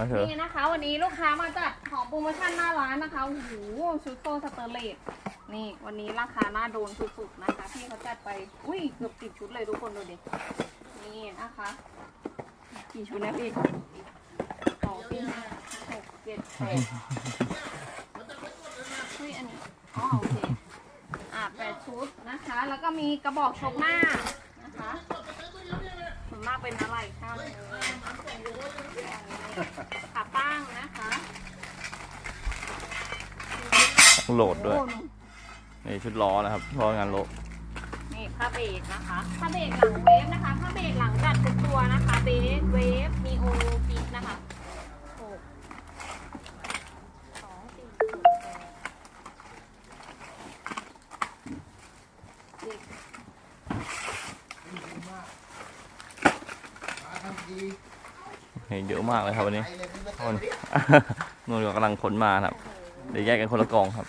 มาเถอะนี่นะคะ วันนี้ลูกค้ามาจัดของโปรโมชั่นหน้าร้านนะคะโอ้โหชุดโซสเตอร์เลสนี่วันนี้ราคาหน้าโดนสุดๆนะคะพี่เขาจัดไปอุ้ยเกือบติดชุดเลยทุกคนดูดินี่นะคะกี่ชุดนะพี่สองสี่ห้าหกเจ็ดแปดเฮ้ยอันนี้อ๋อโอเคอะแปดชุดนะคะ แล้วก็มีกระบอกชกหน้านะคะส่วนมากเป็นอะไรข้าง เลยขาตั้งนะคะโหลดด้วย โอ้นี่ชุดล้อนะครับเพราะงานโลนี่ผ้าเบรกนะคะผ้าเบรกหลังเวฟนะคะผ้าเบรกหลังจัดทุกตัวนะคะเบรกเวฟมีโอฟิกนะคะหกสองสี่หกแปดสิบนี่ เยอะมากเลยครับวันนี้นู่นก็กำลังขนมาครับ เดี๋ยวแยกกันคนละกองครับ